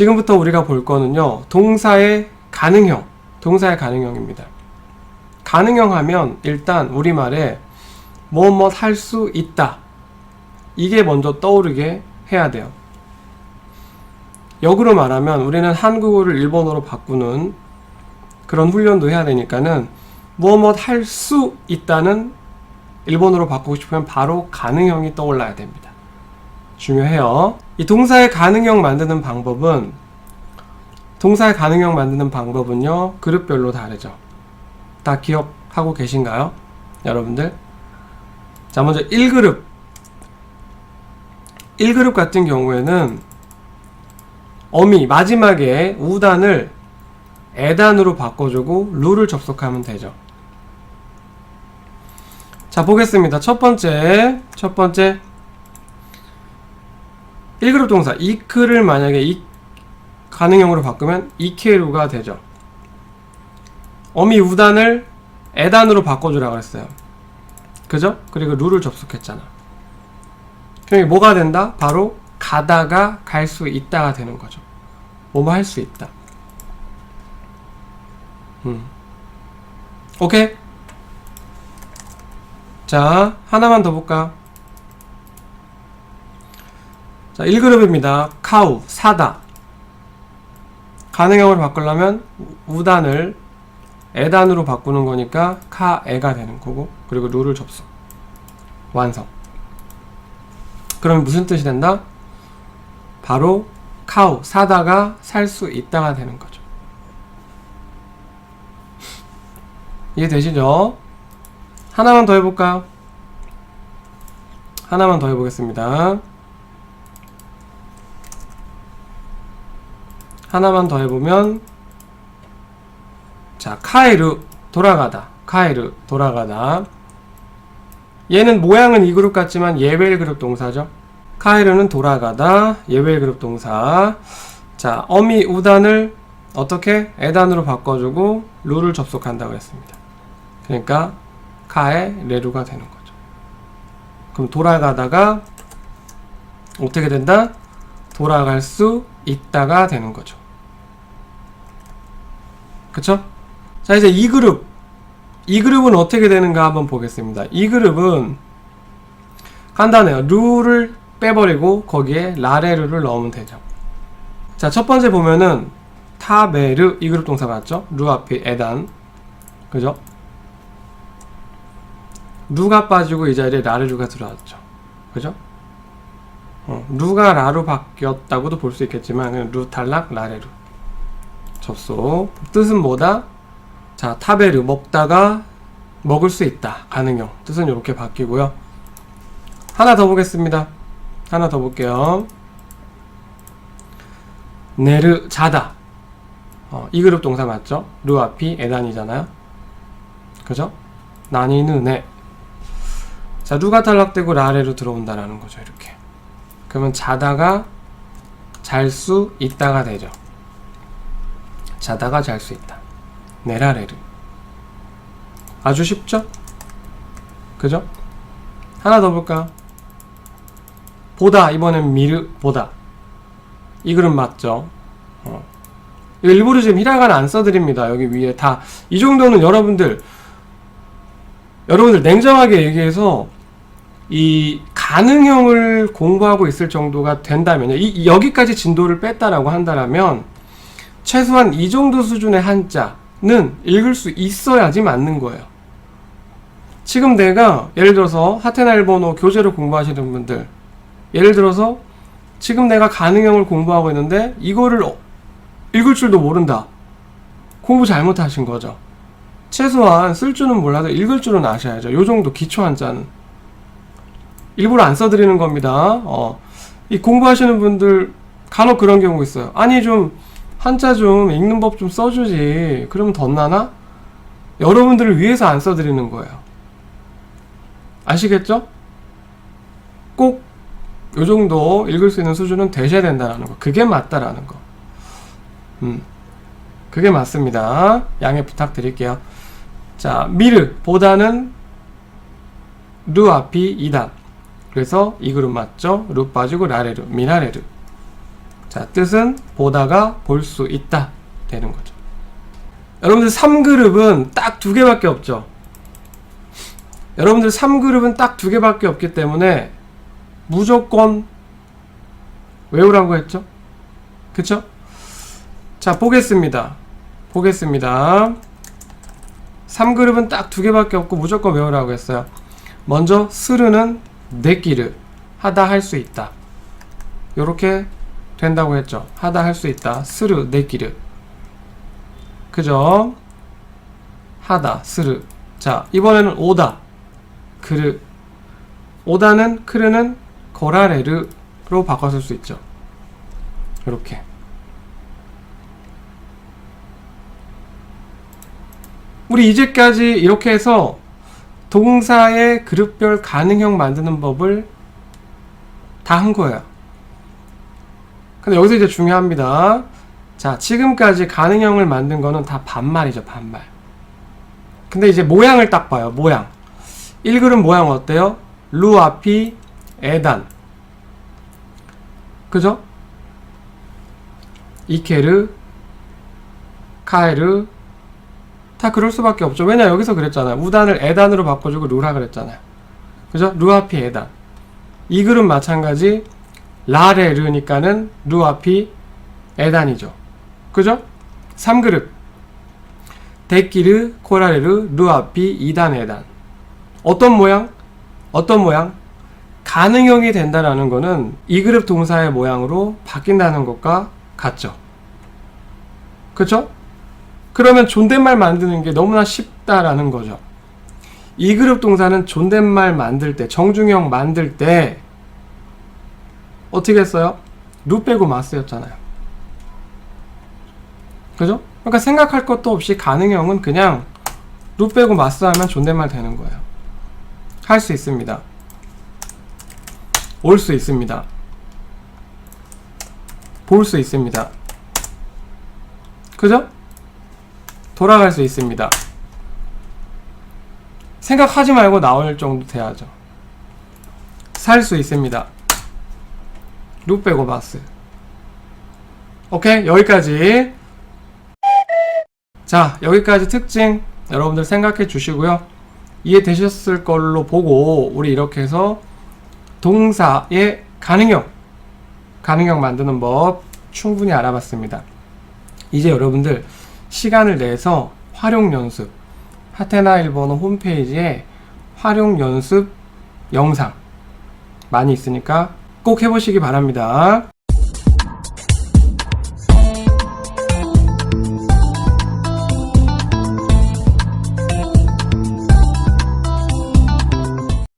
지금부터 우리가 볼 거는요. 동사의 가능형. 동사의 가능형입니다. 가능형 하면 일단 우리말에 뭐뭐 할 수 있다. 이게 먼저 떠오르게 해야 돼요. 역으로 말하면 우리는 한국어를 일본어로 바꾸는 그런 훈련도 해야 되니까는 뭐뭐 할수 있다는 일본어로 바꾸고 싶으면 바로 가능형이 떠올라야 됩니다. 중요해요. 이 동사의 가능형 만드는 방법은 동사의 가능형 만드는 방법은요 그룹별로 다르죠. 다 기억하고 계신가요? 여러분들? 자 먼저 1그룹 1그룹 같은 경우에는 어미 마지막에 우단을 에단으로 바꿔주고 룰을 접속하면 되죠. 자 보겠습니다. 첫 번째 첫 번째 1그룹 동사 이크를 만약에 이 가능형으로 바꾸면 이케루가 되죠. 어미 우단을 에단으로 바꿔주라고 했어요. 그죠? 그리고 룰을 접속했잖아. 그럼 뭐가 된다? 바로 가다가 갈 수 있다가 되는 거죠. 뭐뭐 할 수 있다. 음. 오케이? 자, 하나만 더 볼까? 자, 1그룹입니다. 카우, 사다. 가능형으로 바꾸려면 우단을 에단으로 바꾸는 거니까 카에가 되는 거고 그리고 룰을 접속 완성 그러면 무슨 뜻이 된다? 바로 카우 사다가 살 수 있다가 되는 거죠 이해되시죠? 하나만 더 해볼까요? 하나만 더 해보겠습니다 하나만 더 해보면 자 카에르 돌아가다. 카에르 돌아가다. 얘는 모양은 이 그룹 같지만 예웰 그룹 동사죠. 카에르는 돌아가다. 예웰 그룹 동사. 자 어미 우단을 어떻게 에단으로 바꿔주고 룰을 접속한다고 했습니다. 그러니까 카에 레루가 되는 거죠. 그럼 돌아가다가 어떻게 된다? 돌아갈 수 있다가 되는 거죠 그쵸? 자 이제 이 그룹 이 그룹은 어떻게 되는가 한번 보겠습니다 이 그룹은 간단해요 룰을 빼버리고 거기에 라레르를 넣으면 되죠 자 첫 번째 보면은 타베르 이 그룹 동사 맞죠? 루 앞에 에단 그죠? 루가 빠지고 이 자리에 라레르가 들어왔죠 그죠? 어, 루가 라로 바뀌었다고도 볼 수 있겠지만 그냥 루 탈락 라레르 접속 뜻은 뭐다? 자 타베르 먹다가 먹을 수 있다. 가능형. 뜻은 이렇게 바뀌고요. 하나 더 보겠습니다. 하나 더 볼게요. 네르 자다. 어, 이 그룹 동사 맞죠? 루 앞이 에단이잖아요. 그죠? 나니는 네. 자 루가 탈락되고 라레로 들어온다라는 거죠 이렇게. 그러면 자다가 잘 수 있다가 되죠 자다가 잘 수 있다. 네라레르. 아주 쉽죠? 그죠? 하나 더 볼까? 보다 이번엔 미르 보다. 이 그림 맞죠? 어. 일부러 지금 히라가나 안 써드립니다. 여기 위에 다 이 정도는 여러분들 여러분들 냉정하게 얘기해서 이 가능형을 공부하고 있을 정도가 된다면요. 이, 이 여기까지 진도를 뺐다라고 한다라면 최소한 이 정도 수준의 한자는 읽을 수 있어야지 맞는 거예요. 지금 내가 예를 들어서 하테나 일본어 교재를 공부하시는 분들 예를 들어서 지금 내가 가능형을 공부하고 있는데 이거를 어- 읽을 줄도 모른다. 공부 잘못하신 거죠. 최소한 쓸 줄은 몰라도 읽을 줄은 아셔야죠. 요 정도 기초 한자는 일부러 안 써드리는 겁니다. 어, 이 공부하시는 분들 간혹 그런 경우 있어요. 아니 좀 한자 좀 읽는 법 좀 써주지. 그러면 덧나나? 여러분들을 위해서 안 써드리는 거예요. 아시겠죠? 꼭 요 정도 읽을 수 있는 수준은 되셔야 된다는 거. 그게 맞다라는 거. 음. 그게 맞습니다. 양해 부탁드릴게요. 자, 미르 보다는 루 앞이 이다. 그래서 이 그룹 맞죠? 루 빠지고 라레르, 미나레르. 자, 뜻은 보다가 볼 수 있다. 되는 거죠. 여러분들 3그룹은 딱 두 개밖에 없죠. 여러분들 3그룹은 딱 두 개밖에 없기 때문에 무조건 외우라고 했죠? 그쵸? 자, 보겠습니다. 보겠습니다. 3그룹은 딱 두 개밖에 없고 무조건 외우라고 했어요. 먼저 스르는 내끼르 하다 할 수 있다. 요렇게 된다고 했죠. 하다 할 수 있다. 스르 내끼르. 그죠? 하다 스르. 자, 이번에는 오다. 그르. 오다는 크르는 거라레르로 바꿔 쓸 수 있죠. 이렇게. 우리 이제까지 이렇게 해서 동사의 그룹별 가능형 만드는 법을 다 한 거예요. 근데 여기서 이제 중요합니다. 자, 지금까지 가능형을 만든 거는 다 반말이죠, 반말. 근데 이제 모양을 딱 봐요, 모양. 1그룹 모양 어때요? 루 앞이 에단. 그죠? 이케르, 카에르, 다 그럴 수밖에 없죠. 왜냐 여기서 그랬잖아요. 우단을 에단으로 바꿔주고 루라 그랬잖아요. 그죠? 루아피 에단. 이 그룹 마찬가지 라레르니까는 루아피 에단이죠. 그죠? 3그룹 데끼르 코라레르 루아피 이단 에단. 어떤 모양? 어떤 모양? 가능형이 된다라는 거는 이 그룹 동사의 모양으로 바뀐다는 것과 같죠. 그죠? 그러면 존댓말 만드는 게 너무나 쉽다라는 거죠. 이 그룹 동사는 존댓말 만들 때, 정중형 만들 때 어떻게 했어요? 루 빼고 마스였잖아요. 그죠? 그러니까 생각할 것도 없이 가능형은 그냥 루 빼고 마스 하면 존댓말 되는 거예요. 할 수 있습니다. 올 수 있습니다. 볼 수 있습니다. 그죠? 돌아갈 수 있습니다. 생각하지 말고 나올 정도 돼야죠. 살 수 있습니다. 루 빼고 마스. 오케이 여기까지. 자 여기까지 특징 여러분들 생각해 주시고요. 이해되셨을 걸로 보고 우리 이렇게 해서 동사의 가능형 가능형 만드는 법 충분히 알아봤습니다. 이제 여러분들 시간을 내서 활용 연습 하테나 일본어 홈페이지에 활용 연습 영상 많이 있으니까 꼭 해보시기 바랍니다.